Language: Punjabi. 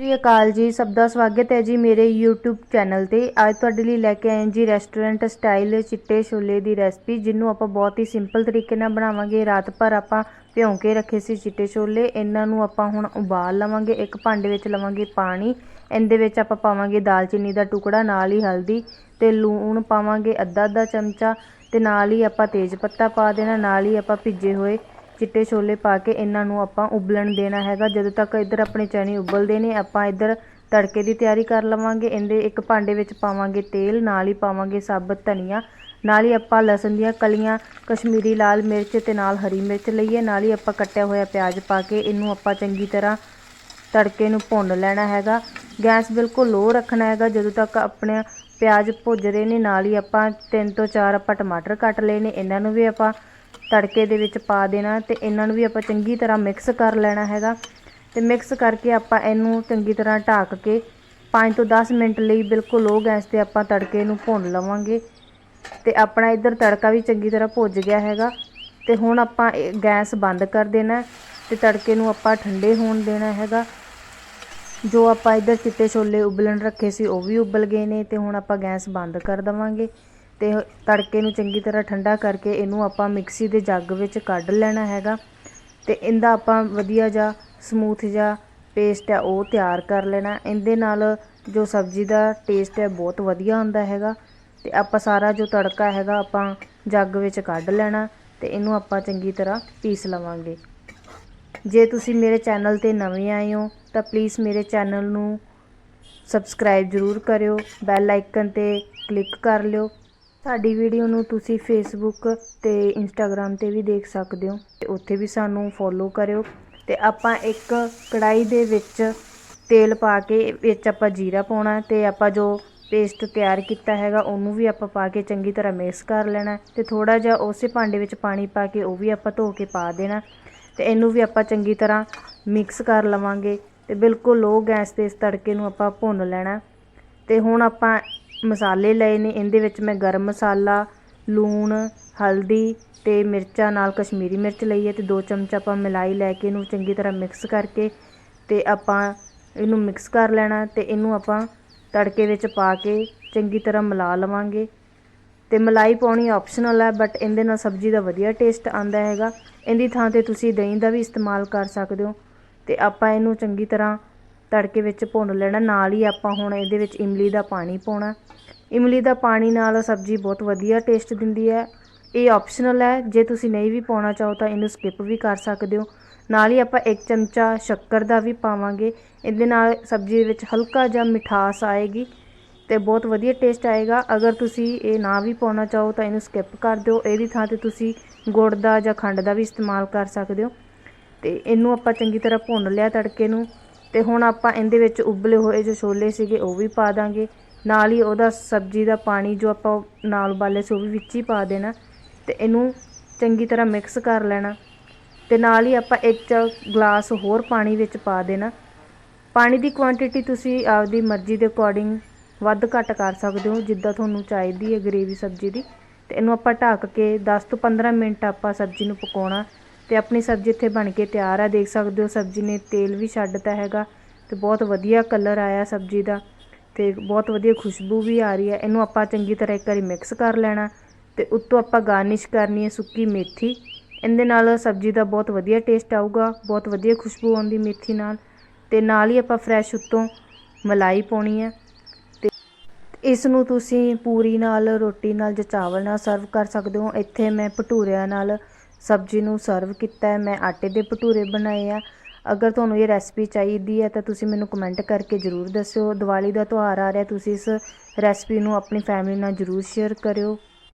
ਸ੍ਰੀ ਅਕਾਲ ਜੀ, ਸਭ ਦਾ ਸਵਾਗਤ ਹੈ ਜੀ ਮੇਰੇ YouTube ਚੈਨਲ ਤੇ। ਅੱਜ ਤੁਹਾਡੇ ਲਈ ਲੈ ਕੇ ਆਏ ਜੀ ਰੈਸਟੋਰੈਂਟ ਸਟਾਈਲ ਚਿੱਟੇ ਛੋਲੇ ਦੀ ਰੈਸਪੀ ਜਿਹਨੂੰ ਆਪਾਂ ਬਹੁਤ ਹੀ ਸਿੰਪਲ ਤਰੀਕੇ ਨਾਲ ਬਣਾਵਾਂਗੇ। ਰਾਤ ਭਰ ਆਪਾਂ ਭਿਉਂ ਕੇ ਰੱਖੇ ਸੀ ਚਿੱਟੇ ਛੋਲੇ। ਇਹਨਾਂ ਨੂੰ ਆਪਾਂ ਹੁਣ ਉਬਾਲ ਲਵਾਂਗੇ, ਇੱਕ ਭਾਂਡੇ ਵਿੱਚ ਲਵਾਂਗੇ ਪਾਣੀ। ਇਹਦੇ ਵਿੱਚ ਆਪਾਂ ਪਾਵਾਂਗੇ ਦਾਲਚੀਨੀ ਦਾ ਟੁਕੜਾ, ਨਾਲ ਹੀ ਹਲਦੀ ਤੇ ਲੂਣ ਪਾਵਾਂਗੇ ਅੱਧਾ ਅੱਧਾ ਚਮਚਾ ਤੇ ਨਾਲ ਹੀ ਆਪਾਂ ਤੇਜ਼ ਪੱਤਾ ਪਾ ਦੇਣਾ, ਨਾਲ ਹੀ ਆਪਾਂ ਭਿੱਜੇ ਹੋਏ ਚਿੱਟੇ ਛੋਲੇ ਪਾ ਕੇ ਇਹਨਾਂ ਨੂੰ ਆਪਾਂ ਉਬਲਣ ਦੇਣਾ ਹੈਗਾ। ਜਦੋਂ ਤੱਕ ਇੱਧਰ ਆਪਣੇ ਚਨੇ ਉਬਲਦੇ ਨੇ, ਆਪਾਂ ਇੱਧਰ ਤੜਕੇ ਦੀ ਤਿਆਰੀ ਕਰ ਲਵਾਂਗੇ। ਇਹਦੇ ਇੱਕ ਭਾਂਡੇ ਵਿੱਚ ਪਾਵਾਂਗੇ ਤੇਲ, ਨਾਲ ਹੀ ਪਾਵਾਂਗੇ ਸਾਬਤ ਧਨੀਆ। ਨਾਲ ਹੀ ਆਪਾਂ ਲਸਣ ਦੀਆਂ ਕਲੀਆਂ, ਕਸ਼ਮੀਰੀ ਲਾਲ ਮਿਰਚ ਤੇ ਨਾਲ ਹਰੀ ਮਿਰਚ ਲਈਏ। ਨਾਲ ਹੀ ਆਪਾਂ ਕੱਟਿਆ ਹੋਇਆ ਪਿਆਜ਼ ਪਾ ਕੇ ਇਹਨੂੰ ਆਪਾਂ ਚੰਗੀ ਤਰ੍ਹਾਂ ਤੜਕੇ ਨੂੰ ਭੁੰਨ ਲੈਣਾ ਹੈਗਾ। ਗੈਸ ਬਿਲਕੁਲ ਲੋ ਰੱਖਣਾ ਹੈਗਾ। ਜਦੋਂ ਤੱਕ ਆਪਣੇ ਪਿਆਜ਼ ਭੁੱਜ ਰਹੇ ਨੇ, ਨਾਲ ਹੀ ਆਪਾਂ ਤਿੰਨ ਤੋਂ ਚਾਰ ਆਪਾਂ ਟਮਾਟਰ ਕੱਟ ਲਏ ਨੇ। ਇਹਨਾਂ ਨੂੰ ਵੀ ਆਪਾਂ ਤੜਕੇ ਦੇ ਵਿੱਚ ਪਾ ਦੇਣਾ ਤੇ ਇਹਨਾਂ ਨੂੰ ਵੀ ਆਪਾਂ ਚੰਗੀ ਤਰ੍ਹਾਂ ਮਿਕਸ ਕਰ ਲੈਣਾ ਹੈਗਾ। ਤੇ ਮਿਕਸ ਕਰਕੇ ਆਪਾਂ ਇਹਨੂੰ ਚੰਗੀ ਤਰ੍ਹਾਂ ਢੱਕ ਕੇ 5 ਤੋਂ 10 ਮਿੰਟ ਲਈ ਬਿਲਕੁਲ ਲੋ ਗੈਸ ਤੇ ਆਪਾਂ ਤੜਕੇ ਨੂੰ ਭੁੰਨ ਲਵਾਂਗੇ। ਤੇ ਆਪਣਾ ਇੱਧਰ ਤੜਕਾ ਵੀ ਚੰਗੀ ਤਰ੍ਹਾਂ ਭੁੱਜ ਗਿਆ ਹੈਗਾ। ਤੇ ਹੁਣ ਆਪਾਂ ਗੈਸ ਬੰਦ ਕਰ ਦੇਣਾ ਤੇ ਤੜਕੇ ਨੂੰ ਆਪਾਂ ਠੰਡੇ ਹੋਣ ਦੇਣਾ ਹੈਗਾ। ਜੋ ਆਪਾਂ ਇੱਧਰ ਚਿੱਟੇ ਛੋਲੇ ਉਬਲਣ ਰੱਖੇ ਸੀ ਉਹ ਵੀ ਉਬਲ ਗਏ ਨੇ ਤੇ ਹੁਣ ਆਪਾਂ ਗੈਸ ਬੰਦ ਕਰ ਦਵਾਂਗੇ। ਤੇ ਤੜਕੇ ਨੂੰ ਚੰਗੀ ਤਰ੍ਹਾਂ ਠੰਡਾ ਕਰਕੇ ਇਹਨੂੰ ਆਪਾਂ ਮਿਕਸੀ ਦੇ ਜੱਗ ਵਿੱਚ ਕੱਢ ਲੈਣਾ ਹੈਗਾ। ਤੇ ਇਹਦਾ ਆਪਾਂ ਵਧੀਆ ਜਿਹਾ ਸਮੂਥ ਜਿਹਾ ਪੇਸਟ ਹੈ ਉਹ ਤਿਆਰ ਕਰ ਲੈਣਾ। ਇਹਦੇ ਨਾਲ ਜੋ ਸਬਜ਼ੀ ਦਾ ਟੇਸਟ ਹੈ, ਬਹੁਤ ਵਧੀਆ ਹੁੰਦਾ ਹੈਗਾ। ਤੇ ਆਪਾਂ ਸਾਰਾ ਜੋ ਤੜਕਾ ਹੈਗਾ, ਆਪਾਂ ਜੱਗ ਵਿੱਚ ਕੱਢ ਲੈਣਾ ਤੇ ਇਹਨੂੰ ਆਪਾਂ ਚੰਗੀ ਤਰ੍ਹਾਂ ਪੀਸ ਲਵਾਂਗੇ। ਜੇ ਤੁਸੀਂ ਮੇਰੇ ਚੈਨਲ ਤੇ ਨਵੇਂ ਆਏ ਹੋ, ਤਾਂ ਪਲੀਜ਼ ਮੇਰੇ ਚੈਨਲ ਨੂੰ ਸਬਸਕ੍ਰਾਈਬ ਜ਼ਰੂਰ ਕਰਿਓ। ਬੈਲ ਆਈਕਨ ਤੇ ਕਲਿੱਕ ਕਰ ਲਿਓ। ਸਾਡੀ ਵੀਡੀਓ ਨੂੰ ਤੁਸੀਂ ਫੇਸਬੁੱਕ ਤੇ ਇੰਸਟਾਗ੍ਰam ਤੇ ਵੀ ਦੇਖ ਸਕਦੇ ਹੋ ਤੇ ਉੱਥੇ ਵੀ ਸਾਨੂੰ ਫੋਲੋ ਕਰਿਓ ਤੇ ਆਪਾਂ ਇੱਕ ਕੜਾਈ ਦੇ ਵਿੱਚ ਤੇਲ ਪਾ ਕੇ ਵਿੱਚ ਆਪਾਂ ਜੀਰਾ ਪਾਉਣਾ ਤੇ ਆਪਾਂ ਜੋ ਪੇਸਟ ਤਿਆਰ ਕੀਤਾ ਹੈਗਾ ਉਹਨੂੰ ਵੀ ਆਪਾਂ ਪਾ ਕੇ ਚੰਗੀ ਤਰ੍ਹਾਂ ਮਿਕਸ ਕਰ ਲੈਣਾ ਤੇ ਥੋੜਾ ਜਿਹਾ ਉਸੇ ਭਾਂਡੇ ਵਿੱਚ ਪਾਣੀ ਪਾ ਕੇ ਉਹ ਵੀ ਆਪਾਂ ਧੋ ਕੇ ਪਾ ਦੇਣਾ ਤੇ ਇਹਨੂੰ ਵੀ ਆਪਾਂ ਚੰਗੀ ਤਰ੍ਹਾਂ ਮਿਕਸ ਕਰ ਲਵਾਂਗੇ ਤੇ ਬਿਲਕੁਲ ਲੋ ਗੈਸ ਤੇ ਇਸ ਤੜਕੇ ਨੂੰ ਆਪਾਂ ਭੁੰਨ ਲੈਣਾ ਤੇ ਹੁਣ ਆਪਾਂ ਮਸਾਲੇ ਲਏ ਨੇ। ਇਹਦੇ ਵਿੱਚ ਮੈਂ ਗਰਮ ਮਸਾਲਾ, ਲੂਣ, ਹਲਦੀ ਅਤੇ ਮਿਰਚਾਂ ਨਾਲ ਕਸ਼ਮੀਰੀ ਮਿਰਚ ਲਈ ਹੈ ਤੇ 2 ਚਮਚ ਆਪਾਂ ਮਲਾਈ ਲੈ ਕੇ ਇਹਨੂੰ ਚੰਗੀ ਤਰ੍ਹਾਂ ਮਿਕਸ ਕਰਕੇ ਅਤੇ ਆਪਾਂ ਇਹਨੂੰ ਮਿਕਸ ਕਰ ਲੈਣਾ ਅਤੇ ਇਹਨੂੰ ਆਪਾਂ ਤੜਕੇ ਵਿੱਚ ਪਾ ਕੇ ਚੰਗੀ ਤਰ੍ਹਾਂ ਮਿਲਾ ਲਵਾਂਗੇ। ਤੇ ਮਲਾਈ ਪਾਉਣੀ ਆਪਸ਼ਨਲ ਹੈ ਬਟ ਇਹਦੇ ਨਾਲ ਸਬਜ਼ੀ ਦਾ ਵਧੀਆ ਟੇਸਟ ਆਂਦਾ ਹੈਗਾ। ਇਹਦੀ ਥਾਂ ਤੇ ਤੁਸੀਂ ਦਹੀਂ ਦਾ ਵੀ ਇਸਤੇਮਾਲ ਕਰ ਸਕਦੇ ਹੋ ਤੇ ਆਪਾਂ ਇਹਨੂੰ ਚੰਗੀ ਤਰ੍ਹਾਂ ਤੜਕੇ ਵਿੱਚ ਭੁੰਨ ਲੈਣਾ, ਨਾਲ ਹੀ ਆਪਾਂ ਹੁਣ ਇਹਦੇ ਵਿੱਚ ਇਮਲੀ ਦਾ ਪਾਣੀ ਪਾਉਣਾ। ਇਮਲੀ ਦਾ ਪਾਣੀ ਨਾਲ ਸਬਜ਼ੀ ਬਹੁਤ ਵਧੀਆ ਟੇਸਟ ਦਿੰਦੀ ਹੈ। ਇਹ ਆਪਸ਼ਨਲ ਹੈ, ਜੇ ਤੁਸੀਂ ਨਹੀਂ ਵੀ ਪਾਉਣਾ ਚਾਹੋ ਤਾਂ ਇਹਨੂੰ ਸਕਿਪ ਵੀ ਕਰ ਸਕਦੇ ਹੋ। ਨਾਲ ਹੀ ਆਪਾਂ 1 ਚਮਚਾ ਸ਼ੱਕਰ ਦਾ ਵੀ ਪਾਵਾਂਗੇ। ਇਹਦੇ ਨਾਲ ਸਬਜ਼ੀ ਵਿੱਚ ਹਲਕਾ ਜਿਹਾ ਮਿਠਾਸ ਆਏਗੀ ਤੇ ਬਹੁਤ ਵਧੀਆ ਟੇਸਟ ਆਏਗਾ। ਅਗਰ ਤੁਸੀਂ ਇਹ ਨਾ ਵੀ ਪਾਉਣਾ ਚਾਹੋ ਤਾਂ ਇਹਨੂੰ ਸਕਿਪ ਕਰ ਦਿਓ। ਇਹਦੀ ਥਾਂ ਤੇ ਤੁਸੀਂ ਗੁੜ ਦਾ ਜਾਂ ਖੰਡ ਦਾ ਵੀ ਇਸਤੇਮਾਲ ਕਰ ਸਕਦੇ ਹੋ। ਤੇ ਇਹਨੂੰ ਆਪਾਂ ਚੰਗੀ ਤਰ੍ਹਾਂ ਭੁੰਨ ਲਿਆ ਤੜਕੇ ਨੂੰ। ਤੇ ਹੁਣ ਆਪਾਂ ਇਹਦੇ ਵਿੱਚ ਉਬਲੇ ਹੋਏ ਜੋ ਛੋਲੇ ਸੀਗੇ ਉਹ ਵੀ ਪਾ ਦਾਂਗੇ। ਨਾਲ ਹੀ ਉਹਦਾ ਸਬਜ਼ੀ ਦਾ ਪਾਣੀ ਜੋ ਆਪਾਂ ਨਾਲ ਉਬਾਲੇ ਸੀ ਉਹ ਵੀ ਵਿੱਚ ਹੀ ਪਾ ਦੇਣਾ ਤੇ ਇਹਨੂੰ ਚੰਗੀ ਤਰ੍ਹਾਂ ਮਿਕਸ ਕਰ ਲੈਣਾ। ਤੇ ਨਾਲ ਹੀ ਆਪਾਂ ਇੱਕ ਗਲਾਸ ਹੋਰ ਪਾਣੀ ਵਿੱਚ ਪਾ ਦੇਣਾ। ਪਾਣੀ ਦੀ ਕੁਆਂਟੀਟੀ ਤੁਸੀਂ ਆਪਦੀ ਮਰਜ਼ੀ ਦੇ ਅਕੋਰਡਿੰਗ ਵੱਧ ਘੱਟ ਕਰ ਸਕਦੇ ਹੋ, ਜਿੱਦਾਂ ਤੁਹਾਨੂੰ ਚਾਹੀਦੀ ਹੈ ਗ੍ਰੇਵੀ ਸਬਜ਼ੀ ਦੀ। ਤੇ ਇਹਨੂੰ ਆਪਾਂ ਢੱਕ ਕੇ 10 ਤੋਂ 15 ਮਿੰਟ ਆਪਾਂ ਸਬਜ਼ੀ ਨੂੰ ਪਕਾਉਣਾ। ਤੇ ਆਪਣੀ ਸਬਜ਼ੀ ਇੱਥੇ ਬਣ ਕੇ ਤਿਆਰ ਆ। ਦੇਖ ਸਕਦੇ ਹੋ ਸਬਜ਼ੀ ਨੇ ਤੇਲ ਵੀ ਛੱਡਤਾ ਹੈਗਾ ਤੇ ਬਹੁਤ ਵਧੀਆ ਕਲਰ ਆਇਆ ਸਬਜ਼ੀ ਦਾ ਤੇ ਬਹੁਤ ਵਧੀਆ ਖੁਸ਼ਬੂ ਵੀ ਆ ਰਹੀ ਹੈ। ਇਹਨੂੰ ਆਪਾਂ ਚੰਗੀ ਤਰ੍ਹਾਂ ਇੱਕ ਵਾਰੀ ਮਿਕਸ ਕਰ ਲੈਣਾ ਤੇ ਉੱਤੋਂ ਆਪਾਂ ਗਾਰਨਿਸ਼ ਕਰਨੀ ਹੈ ਸੁੱਕੀ ਮੇਥੀ। ਇਹਦੇ ਨਾਲ ਸਬਜ਼ੀ ਦਾ ਬਹੁਤ ਵਧੀਆ ਟੇਸਟ ਆਊਗਾ, ਬਹੁਤ ਵਧੀਆ ਖੁਸ਼ਬੂ ਆਉਂਦੀ ਮੇਥੀ ਨਾਲ ਤੇ ਨਾਲ ਹੀ ਆਪਾਂ ਫਰੈਸ਼ ਉੱਤੋਂ ਮਲਾਈ ਪਾਉਣੀ ਹੈ ਤੇ ਇਸ ਨੂੰ ਤੁਸੀਂ ਪੂਰੀ ਨਾਲ, ਰੋਟੀ ਨਾਲ ਜਾਂ ਚਾਵਲ ਨਾਲ ਸਰਵ ਕਰ ਸਕਦੇ ਹੋ। ਇੱਥੇ ਮੈਂ ਭਟੂਰਿਆਂ ਨਾਲ ਸਬਜ਼ੀ ਨੂੰ ਸਰਵ ਕੀਤਾ ਹੈ, ਮੈਂ ਆਟੇ ਦੇ ਭਟੂਰੇ ਬਣਾਏ ਆ। ਅਗਰ ਤੁਹਾਨੂੰ ਇਹ ਰੈਸਪੀ ਚਾਹੀਦੀ ਹੈ, ਤਾਂ ਤੁਸੀਂ ਮੈਨੂੰ ਕਮੈਂਟ ਕਰਕੇ ਜ਼ਰੂਰ ਦੱਸਿਓ। ਦੀਵਾਲੀ ਦਾ ਤਿਉਹਾਰ ਆ ਰਿਹਾ, ਤੁਸੀਂ ਇਸ ਰੈਸਪੀ ਨੂੰ ਆਪਣੀ ਫੈਮਿਲੀ ਨਾਲ ਜ਼ਰੂਰ ਸ਼ੇਅਰ ਕਰਿਓ।